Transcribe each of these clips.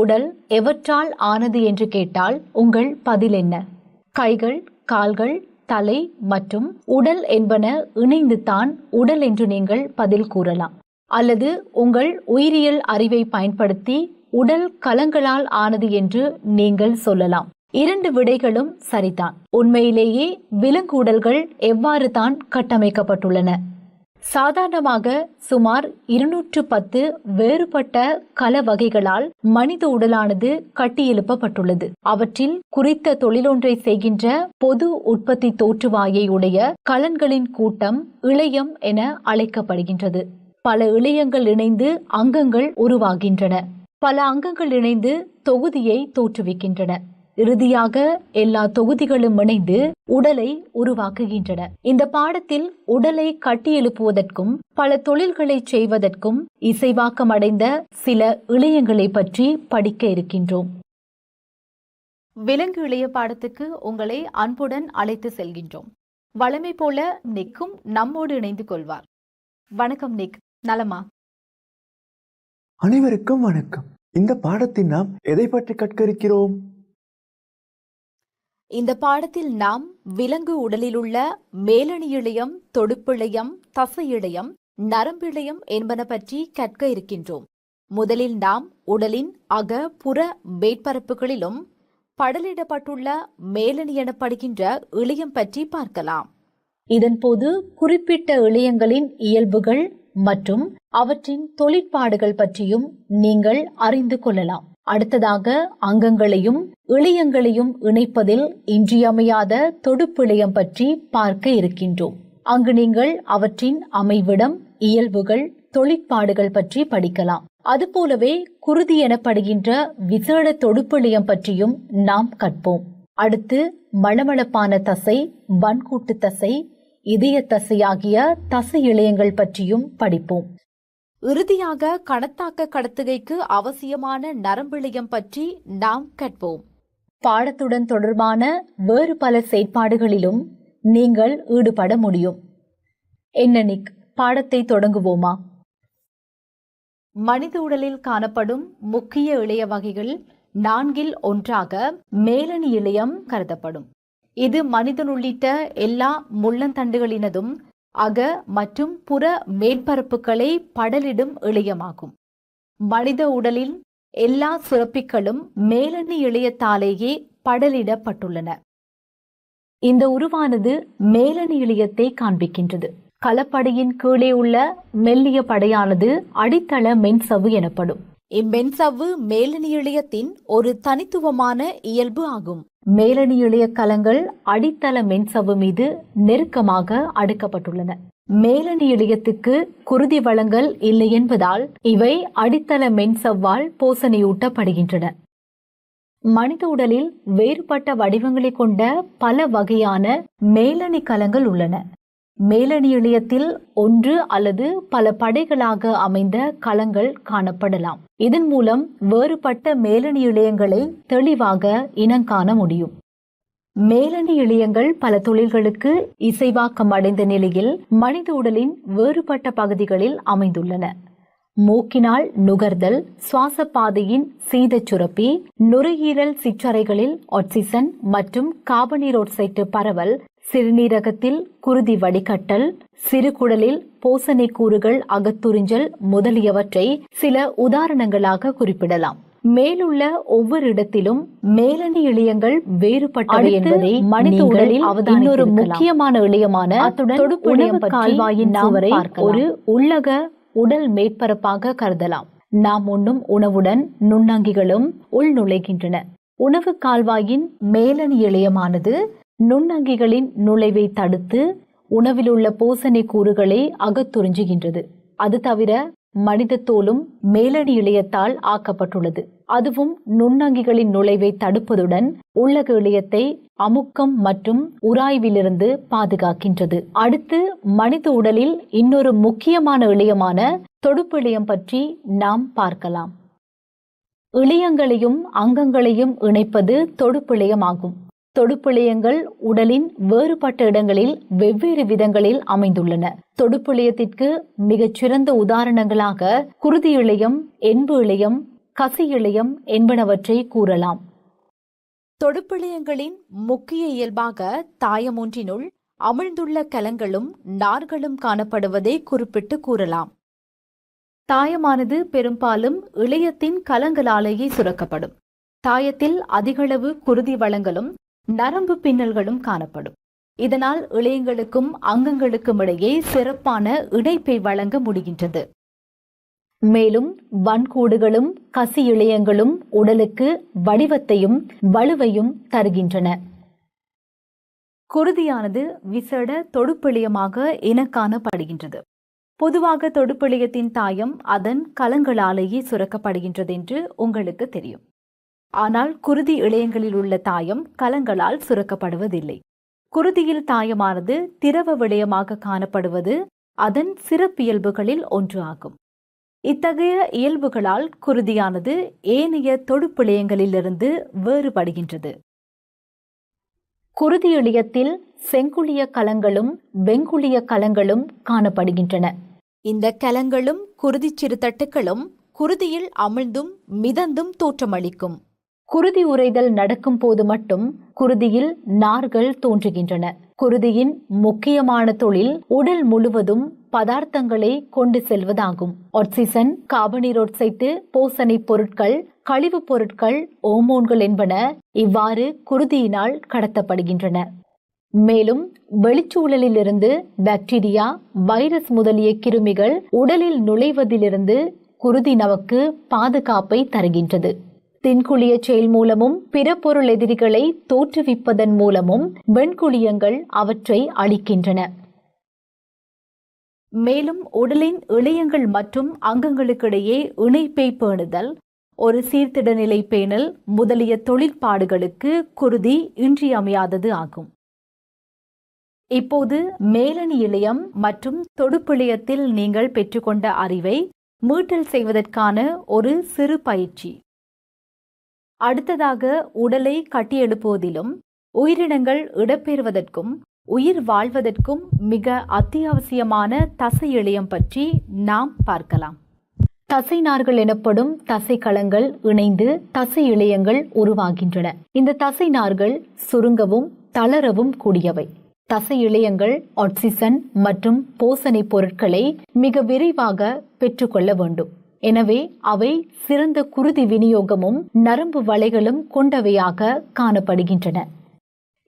உடல் எவற்றால் ஆனது என்று கேட்டால் உங்கள் பதில் என்ன? கைகள் கால்கள் தலை மற்றும் உடல் என்பன இணைந்துதான் உடல் என்று நீங்கள் பதில் கூறலாம். அல்லது உங்கள் உயிரியல் அறிவை பயன்படுத்தி உடல் கலங்களால் ஆனது என்று நீங்கள் சொல்லலாம். இரண்டு விடைகளும் சரிதான். உண்மையிலேயே விலங்கு உடல்கள் எவ்வாறு தான் கட்டமைக்கப்பட்டுள்ளன? சாதாரணமாக சுமார் இருநூற்று பத்து வேறுபட்ட கல வகைகளால் மனித உடலானது கட்டியெழுப்பப்பட்டுள்ளது. அவற்றில் குறித்த தொழிலொன்றை செய்கின்ற பொது உற்பத்தி தோற்றுவாயை உடைய கலன்களின் கூட்டம் இளையம் என அழைக்கப்படுகின்றது. பல இளையங்கள் இணைந்து அங்கங்கள் உருவாகின்றன. பல அங்கங்கள் இணைந்து தொகுதியை தோற்றுவிக்கின்றன. இறுதியாக எல்லா தொகுதிகளும் இணைந்து உடலை உருவாக்குகின்றன. இந்த பாடத்தில் உடலை கட்டியெழுப்புவதற்கும் பல தொழில்களை செய்வதற்கும் இசைவாக்கம் அடைந்த சில இளையங்களை பற்றி படிக்க இருக்கின்றோம். விலங்கு இளைய பாடத்துக்கு உங்களை அன்புடன் அழைத்து செல்கின்றோம். வளமை போல நிக்கும் நம்மோடு இணைந்து கொள்வார். வணக்கம் நிக். நலமா? அனைவருக்கும் வணக்கம். இந்த பாடத்தில் நாம் எதை பற்றி கற்க இருக்கிறோம்? இந்த பாடத்தில் நாம் விலங்கு உடலில் உள்ள மேலணி இழையம் தொடுப்பிழையம் தசை இழையம் நரம்பிழையம் என்பன பற்றி கற்க இருக்கின்றோம். முதலில் நாம் உடலின் அக புற மேற்பரப்புகளிலும் படலிடப்பட்டுள்ள மேலணி எனப்படுகின்ற இழையம் பற்றி பார்க்கலாம். இதன்போது குறிப்பிட்ட இழையங்களின் இயல்புகள் மற்றும் அவற்றின் தொழிற்பாடுகள் பற்றியும் நீங்கள் அறிந்து கொள்ளலாம். அடுத்ததாக அங்கங்களையும் இளையங்களையும் இணைப்பதில் இன்றியமையாத தொடுப்பிழையம் பற்றி பார்க்க இருக்கின்றோம். அங்கு நீங்கள் அவற்றின் அமைவிடம் இயல்புகள் தொழிற்பாடுகள் பற்றி படிக்கலாம். அதுபோலவே குருதி எனப்படுகின்ற விசேட தொடுப்பிழையம் பற்றியும் நாம் கற்போம். அடுத்து மளமளப்பான தசை வன்கூட்டு தசை இதய தசை ஆகிய தசை இழையங்கள் பற்றியும் படிப்போம். இறுதியாக கணத்தாக்க கடத்துகைக்கு அவசியமான நரம்பிழையம் பற்றி நாம் கற்போம் பாடத்துடன் தொடர்பான வேறு பல செயற்பாடுகளிலும் நீங்கள் ஈடுபட முடியும். என்ன நிக் பாடத்தை தொடங்குவோமா? மனித உடலில் காணப்படும் முக்கிய இளைய வகைகள் நான்கில் ஒன்றாக மேலணி இழையம் கருதப்படும். இது மனிதன் உள்ளிட்ட எல்லா முள்ளந்தண்டுகளினதும் அக மற்றும் புற மேற்பரப்புகளை படலிடும் இழையமாகும். மனித உடலின் எல்லா சுரப்பிகளும் மேலணி இழையத்தாலேயே படலிடப்பட்டுள்ளன. இந்த உருவானது மேலணி இழையத்தை காண்பிக்கின்றது. கலப்படையின் கீழே உள்ள மெல்லிய படையானது அடித்தள மென்சவ்வு எனப்படும். இம்மென்சவ்வு மேலணி இழையத்தின் ஒரு தனித்துவமான இயல்பு ஆகும். மேலணி இழைய கலங்கள் அடித்தள மென்சவ்வு மீது நெருக்கமாக அடுக்கப்பட்டுள்ளன. மேலணி இழையத்துக்கு குருதி வளங்கள் இல்லை என்பதால் இவை அடித்தள மென்சவ்வால் போசனையூட்டப்படுகின்றன. மனித உடலில் வேறுபட்ட வடிவங்களை கொண்ட பல வகையான மேலணி கலங்கள் உள்ளன. மேலணி இழையத்தில் ஒன்று அல்லது பல படைகளாக அமைந்த களங்கள் காணப்படலாம். இதன் மூலம் வேறுபட்ட மேலணி இளையங்களை தெளிவாக இனங்காண முடியும். மேலணி இளையங்கள் பல தொழில்களுக்கு இசைவாக்கம் அடைந்த நிலையில் மனித உடலின் வேறுபட்ட பகுதிகளில் அமைந்துள்ளன. மூக்கினால் நுகர்தல் சுவாச பாதையின் சீதச் சுரப்பி நுரையீரல் சிற்றறைகளில் ஆக்சிசன் மற்றும் காபனீரோட்சைட்டு பரவல் சிறுநீரகத்தில் குருதி வடிகட்டல் சிறுகுடலில் போசனை கூறுகள் அகத்துறிஞ்சல் முதலியவற்றை சில உதாரணங்களாக குறிப்பிடலாம். மேலுள்ள ஒவ்வொரு இடத்திலும் மேலணி இழையங்கள் வேறுபட்டவை என்பதை மனித உடலில் இன்னொரு முக்கியமான இழையமான தொடுப்பு இழையம் கால்வாயின் சுவரை ஒரு உள்ளக உடல் மேற்பரப்பாக கருதலாம். நாம் உண்ணும் உணவுடன் நுண்ணங்கிகளும் உள் நுழைகின்றன உணவு கால்வாயின் மேலணி இழையமானது நுண்ணங்கிகளின் நுழைவை தடுத்து உணவில் உள்ள போசனை கூறுகளை அகத்துறிஞ்சுகின்றது அது தவிர மனித தோலும் மேலடி இழையத்தால் ஆக்கப்பட்டுள்ளது. அதுவும் நுண்ணங்கிகளின் நுழைவை தடுப்பதுடன் உள்ளக இழையத்தை அமுக்கம் மற்றும் உராய்விலிருந்து பாதுகாக்கின்றது. அடுத்து மனித உடலில் இன்னொரு முக்கியமான இளையமான தொடுப்பு இளையம் பற்றி நாம் பார்க்கலாம். இளையங்களையும் அங்கங்களையும் இணைப்பது தொடுப்பிழையம் ஆகும் தொடுப்பிழையங்கள் உடலின் வேறுபட்ட இடங்களில் வெவ்வேறு விதங்களில் அமைந்துள்ளன. தொடுப்பிழையத்திற்கு மிகச்சிறந்த உதாரணங்களாக குருதி இழையம் என்பு இழையம் கசி இழையம் என்பனவற்றை கூறலாம். தொடுப்பிழையங்களின் முக்கிய இயல்பாக தாயம் ஒன்றினுள் அமிழ்ந்துள்ள கலங்களும் நார்களும் காணப்படுவதை குறிப்பிட்டு கூறலாம். தாயமானது பெரும்பாலும் இளையத்தின் கலங்களாலேயே சுரக்கப்படும். தாயத்தில் அதிகளவு குருதி வளங்களும் நரம்பு பின்னல்களும் காணப்படும். இதனால் இழையங்களுக்கும் அங்கங்களுக்கும் இடையே சிறப்பான இணைப்பை வழங்க முடிகின்றது. மேலும் வன்கூடுகளும் கசி இழையங்களும் உடலுக்கு வடிவத்தையும் வலுவையும் தருகின்றன. குருதியானது விசட தொடுப்பிளியமாக என காணப்படுகின்றது பொதுவாக தொடுப்பிளியத்தின் தாயம் அதன் கலங்களாலேயே சுரக்கப்படுகின்றது என்று உங்களுக்கு தெரியும். ஆனால் குருதி இழையங்களில் உள்ள தாயம் கலங்களால் சுரக்கப்படுவதில்லை. குருதியில் தாயமானது திரவ விடயமாக காணப்படுவது அதன் சிறப்பியல்புகளில் ஒன்று ஆகும். இத்தகைய இயல்புகளால் குருதியானது ஏனைய தொடுப்பிழையங்களிலிருந்து வேறுபடுகின்றது. குருதி இழையத்தில் செங்குளிய கலங்களும் வெங்குளிய கலங்களும் காணப்படுகின்றன. இந்த கலங்களும் குருதிச் சிறுதட்டுக்களும் குருதியில் அமிழ்ந்தும் மிதந்தும் தோற்றமளிக்கும். குருதி உறைதல் நடக்கும் போது மட்டும் குருதியில் நார்கள் தோன்றுகின்றன. குருதியின் முக்கியமான தொழில் உடல் முழுவதும் பதார்த்தங்களை கொண்டு செல்வதாகும். ஆக்சிசன் காபனீரோட்சைட்டு போசனை பொருட்கள் கழிவுப் பொருட்கள் ஓமோன்கள் என்பன இவ்வாறு குருதியினால் கடத்தப்படுகின்றன. மேலும் வெளிச்சூழலிலிருந்து பாக்டீரியா வைரஸ் முதலிய கிருமிகள் உடலில் நுழைவதிலிருந்து குருதி நமக்கு பாதுகாப்பை தருகின்றது. தென்குழிய செயல் மூலமும் பிற பொருள் எதிரிகளை தோற்றுவிப்பதன் மூலமும் வெண்குழியங்கள் அவற்றை அளிக்கின்றன. மேலும் உடலின் இளையங்கள் மற்றும் அங்கங்களுக்கிடையே இணைப்பை பேணுதல் ஒரு சீர்திட நிலை பேணல் முதலிய தொழிற்பாடுகளுக்கு குருதி இன்றியமையாதது ஆகும். இப்போது மேலணி இளையம் மற்றும் தொடுப்பிளையத்தில் நீங்கள் பெற்றுக்கொண்ட அறிவை மீட்டல் செய்வதற்கான ஒரு சிறு பயிற்சி. அடுத்ததாக உடலை கட்டியெழுப்புவதிலும் உயிரினங்கள் இடம்பெறுவதற்கும் உயிர் வாழ்வதற்கும் மிக அத்தியாவசியமான தசை இழையம் பற்றி நாம் பார்க்கலாம். தசை நார்கள் எனப்படும் தசை களங்கள் இணைந்து தசை இழையங்கள் உருவாகின்றன. இந்த தசை நார்கள் சுருங்கவும் தளரவும் கூடியவை. தசை இழையங்கள் ஆக்சிசன் மற்றும் போசனை பொருட்களை மிக விரைவாக பெற்றுக்கொள்ள வேண்டும். எனவே அவை சிறந்த குருதி விநியோகமும் நரம்பு வலைகளும் கொண்டவையாக காணப்படுகின்றன.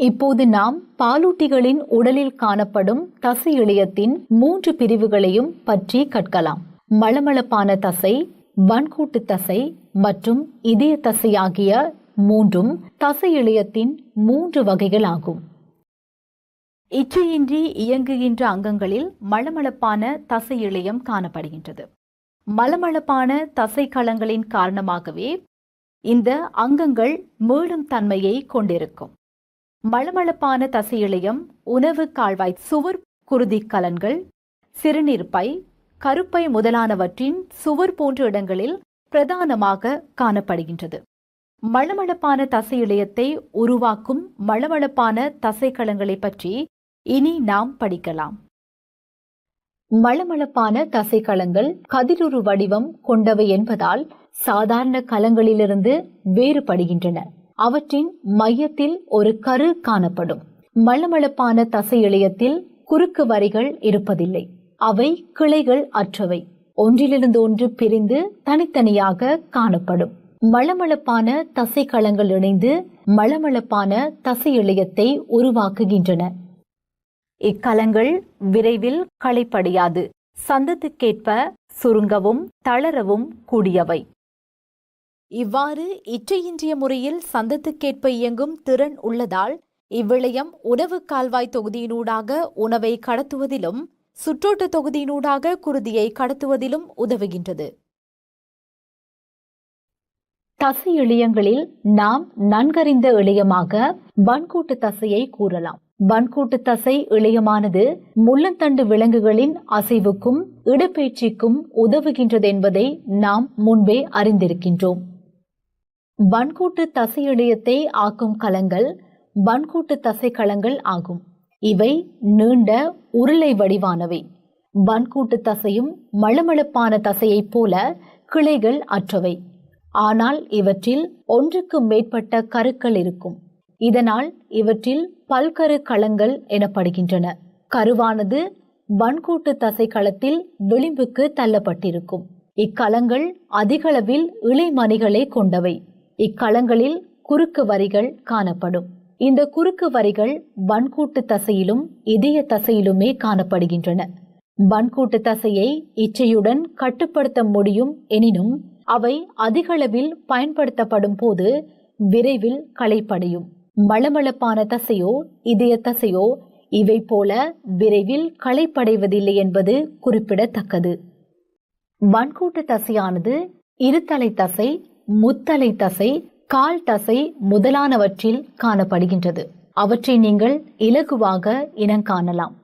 இப்போது நாம் பாலூட்டிகளின் உடலில் காணப்படும் தசை இழையத்தின் மூன்று பிரிவுகளையும் பற்றி கற்கலாம். மளமளப்பான தசை வன்கூட்டு தசை மற்றும் இதய தசை ஆகிய மூன்றும் தசை இழையத்தின் மூன்று வகைகளாகும். இச்சையின்றி இயங்குகின்ற அங்கங்களில் மளமளப்பான தசை இழையம் காணப்படுகின்றது. மலமளப்பான தசைக்களங்களின் காரணமாகவே இந்த அங்கங்கள் மீளும் தன்மையை கொண்டிருக்கும். மளமளப்பான தசை உணவு கால்வாய் சுவர் குருதி கலன்கள் சிறுநீர்ப்பை கருப்பை முதலானவற்றின் சுவர் போன்ற இடங்களில் பிரதானமாக காணப்படுகின்றது. மளமளப்பான தசை உருவாக்கும் மளமளப்பான தசை பற்றி இனி நாம் படிக்கலாம். மளமளப்பான தசைக்கலங்கள் களங்கள் கதிருரு வடிவம் கொண்டவை என்பதால் சாதாரண கலங்களிலிருந்து வேறுபடுகின்றன. அவற்றின் மையத்தில் ஒரு கரு காணப்படும். மளமளப்பான தசை இளையத்தில் குறுக்கு வரிகள் இருப்பதில்லை. அவை கிளைகள் அற்றவை. ஒன்றிலிருந்து ஒன்று பிரிந்து தனித்தனியாக காணப்படும். மளமளப்பான தசைக்களங்கள் இணைந்து மளமளப்பான தசை இளையத்தை உருவாக்குகின்றன. இக்கலங்கள் விரைவில் களைப்படையாது. சந்தத்துக்கேற்ப சுருங்கவும் தளரவும் கூடியவை. இவ்வாறு இற்றையின்றிய முறையில் சந்தத்துக்கேற்ப இயங்கும் திறன் உள்ளதால் இவ்விளையம் உணவு கால்வாய் தொகுதியினூடாக உணவை கடத்துவதிலும் சுற்றோட்ட தொகுதியினூடாக குருதியை கடத்துவதிலும் உதவுகின்றது. தசை இழையங்களில் நாம் நன்கறிந்த இழையமாக வன்கூட்டு தசையை கூறலாம். பன்கூட்டு தசை இளையமானது முள்ளந்தண்டு விலங்குகளின் அசைவுக்கும் இடப்பெயர்ச்சிக்கும் உதவுகின்றது என்பதை நாம் முன்பே அறிந்திருக்கின்றோம். பன்கூட்டு தசை இளையத்தை ஆக்கும் களங்கள் பன்கூட்டு தசை களங்கள் ஆகும். இவை நீண்ட உருளை வடிவானவை. பன்கூட்டு தசையும் மளமளப்பான தசையைப் போல கிளைகள் அற்றவை. ஆனால் இவற்றில் ஒன்றுக்கு மேற்பட்ட கருக்கள் இருக்கும். இதனால் இவற்றில் பல்கரு களங்கள் எனப்படுகின்றன. கருவானது வன்கூட்டு தசைக்களத்தில் விளிம்புக்கு தள்ளப்பட்டிருக்கும். இக்களங்கள் அதிகளவில் இழைமணிகளை கொண்டவை. இக்களங்களில் குறுக்கு வரிகள் காணப்படும். இந்த குறுக்கு வரிகள் வன்கூட்டு தசையிலும் இதய தசையிலுமே காணப்படுகின்றன. வன்கூட்டு தசையை இச்சையுடன் கட்டுப்படுத்த முடியும் எனினும் அவை அதிகளவில் பயன்படுத்தப்படும் போது விரைவில் களைப்படையும். மளமளப்பான தசையோ இதய தசையோ இவை போல விரைவில் களைப்படைவதில்லை என்பது குறிப்பிடத்தக்கது. வன்கூட்டு தசையானது இருத்தலை தசை முத்தலை தசை கால் தசை முதலானவற்றில் காணப்படுகின்றது. அவற்றை நீங்கள் இலகுவாக இனங்காணலாம்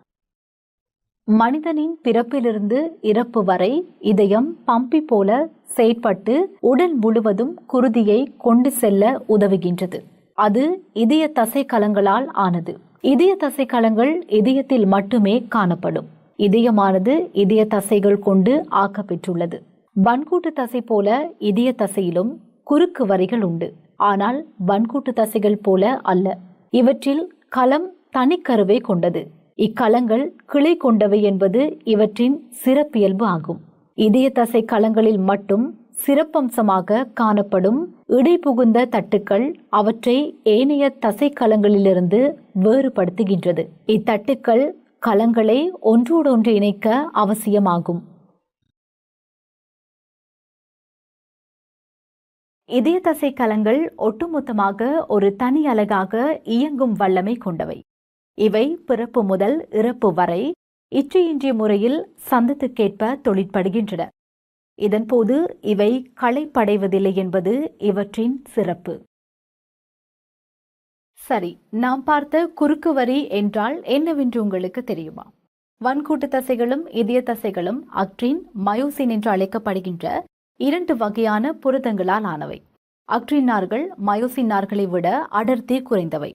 மனிதனின் பிறப்பிலிருந்து இறப்பு வரை இதயம் பம்பி போல செயற்பட்டு உடல் முழுவதும் குருதியை கொண்டு செல்ல உதவுகின்றது. அது இதய தசை கலங்களால் ஆனது. இதய தசை கலங்கள் இதயத்தில் மட்டுமே காணப்படும். இதயமானது இதய தசைகள் கொண்டு ஆக்கப்பெற்றுள்ளது. வன்கூட்டு தசை போல இதய தசையிலும் குறுக்கு வரிகள் உண்டு. ஆனால் வன்கூட்டு தசைகள் போல அல்ல. இவற்றில் களம் தனிக்கருவை கொண்டது. இக்களங்கள் கிளை கொண்டவை என்பது இவற்றின் சிறப்பியல்பு ஆகும். இதய தசை களங்களில் மட்டும் சிறப்பம்சமாக காணப்படும் இடைபுகுந்த தட்டுக்கள் அவற்றை ஏனைய தசைக்கலங்களிலிருந்து வேறுபடுத்துகின்றது. இத்தட்டுக்கள் கலங்களை ஒன்றோடொன்று இணைக்க அவசியமாகும். இதய தசை கலங்கள் ஒட்டுமொத்தமாக ஒரு தனி அலகாக இயங்கும் வல்லமை கொண்டவை. இவை பிறப்பு முதல் இறப்பு வரை இச்சையின்றிய முறையில் சந்தத்துக்கேற்ப தொழிற்படுகின்றன. இதன்போது இவை களைப்படைவதில்லை என்பது இவற்றின் சிறப்பு. சரி நாம் பார்த்த குறுக்கு வரி என்றால் என்னவென்று உங்களுக்கு தெரியுமா? வன்கூட்டு தசைகளும் இதய தசைகளும் அக்ரின் மயோசின் என்று அழைக்கப்படுகின்ற இரண்டு வகையான புரதங்களால் ஆனவை. அக்ரின் நார்கள் மயோசின் நார்களை விட அடர்த்தி குறைந்தவை.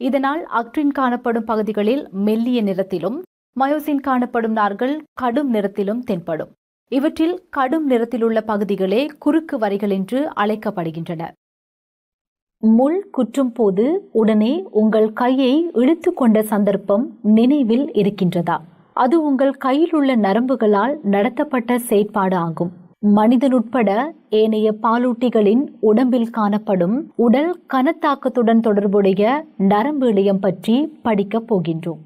இதனால் அக்ட்ரின் காணப்படும் பகுதிகளில் மெல்லிய நிறத்திலும் மயோசின் காணப்படும் நார்கள் கடும் நிறத்திலும் தென்படும். இவற்றில் கடும் நிறத்திலுள்ள பகுதிகளே குறுக்கு வரிகள் என்று அழைக்கப்படுகின்றன. முள் குற்றும் போது உடனே உங்கள் கையை இழுத்து கொண்ட சந்தர்ப்பம் நினைவில் இருக்கின்றதா? அது உங்கள் கையில் உள்ள நரம்புகளால் நடத்தப்பட்ட செயற்பாடு ஆகும். மனிதனுட்பட ஏனைய பாலூட்டிகளின் உடம்பில் காணப்படும் உடல் கனத்தாக்கத்துடன் தொடர்புடைய நரம்பு இழையம் பற்றி படிக்கப் போகின்றோம்.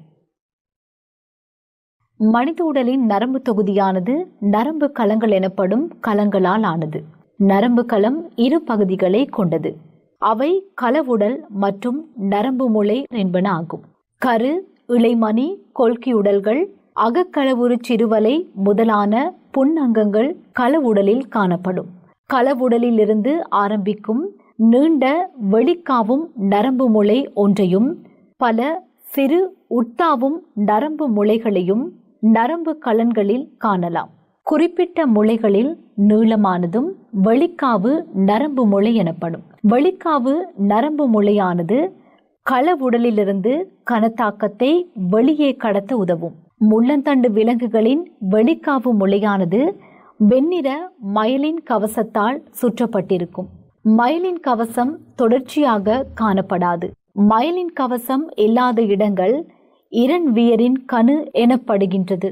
மனித உடலின் நரம்பு தொகுதியானது நரம்பு களங்கள் எனப்படும் களங்களால் ஆனது. நரம்பு களம் இரு பகுதிகளை கொண்டது. அவை களவுடல் மற்றும் நரம்பு முளை என்பன ஆகும். கரு இளைமணி கொல்கியுடல்கள் அகக்களவுறு சிறுவலை முதலான புன்னங்கங்கள் களவுடலில் காணப்படும். களவுடலிலிருந்து ஆரம்பிக்கும் நீண்ட வெளிக்காவும் நரம்பு முளை ஒன்றையும் பல சிறு உட்டாவும் நரம்பு முளைகளையும் நரம்பு கலன்களில் காணலாம். குறிப்பிட்ட முளைகளில் நீளமானதும் வெளிக்காவு நரம்பு முளை எனப்படும். வெளிக்காவு நரம்பு முளையானது களவுடலிலிருந்து கனத்தாக்கத்தை வெளியே கடத்த உதவும். முள்ளந்தண்டு விலங்குகளின் வெளிக்காவு முளையானது வெண்ணிற மயலின் கவசத்தால் சுற்றப்பட்டிருக்கும். மயலின் கவசம் தொடர்ச்சியாக காணப்படாது. மயலின் கவசம் இல்லாத இடங்கள் இரண்வியரின் கணு எனப்படுகின்றது.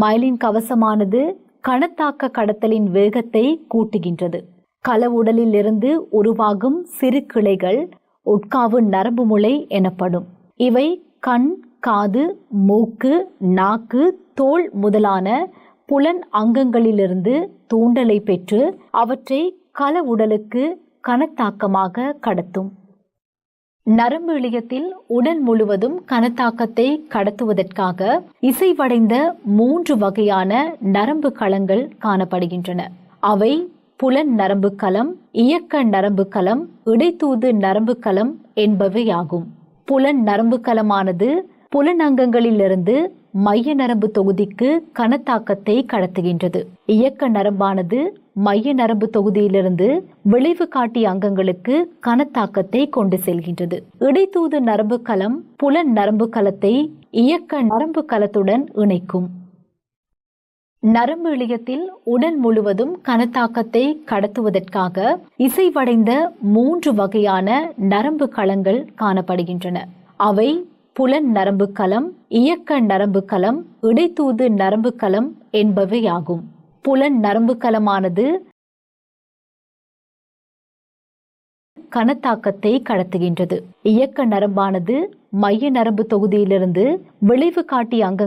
மைலின் கவசமானது கணத்தாக்க கடத்தலின் வேகத்தை கூட்டுகின்றது. களவுடலிலிருந்து உருவாகும் சிறு கிளைகள் உட்காவு நரம்பு முளை எனப்படும். இவை கண் காது மூக்கு நாக்கு தோல் முதலான புலன் அங்கங்களிலிருந்து தூண்டலை பெற்று அவற்றை கள உடலுக்கு கடத்தும். நரம்பு இழையத்தில் உடல் முழுவதும் கனத்தாக்கத்தை கடத்துவதற்காக இசைவடைந்த மூன்று வகையான நரம்பு களங்கள் காணப்படுகின்றன. அவை புலன் நரம்பு களம் இயக்க நரம்பு களம் இடைத்தூது நரம்பு களம் என்பவையாகும். புலன் நரம்பு களமானது புலனங்கங்களிலிருந்து மைய நரம்பு தொகுதிக்கு கனத்தாக்கத்தை கடத்துகின்றது. இயக்க நரம்பானது மைய நரம்பு தொகுதியிலிருந்து விளைவு காட்டிய அங்கங்களுக்கு கனத்தாக்கத்தை கொண்டு செல்கின்றது. இடைத்தூது நரம்பு களம் புலன் நரம்பு களத்தை இயக்க நரம்பு களத்துடன் இணைக்கும். நரம்பு இழையத்தில் உடல் முழுவதும் கனத்தாக்கத்தை கடத்துவதற்காக இசைவடைந்த மூன்று வகையான நரம்பு களங்கள் காணப்படுகின்றன. அவை புலன் நரம்பு களம் இயக்க நரம்பு களம் இடைத்தூது நரம்பு களம் என்பவையாகும். புலன் நரம்பு களமானது கனத்தாக்கத்தை கடத்துகின்றது. இயக்க நரம்பானது மைய நரம்பு தொகுதியிலிருந்து விளைவு காட்டி அங்க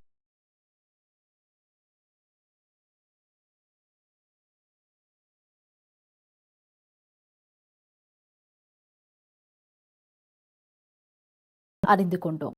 அறிந்து கொண்டோம்.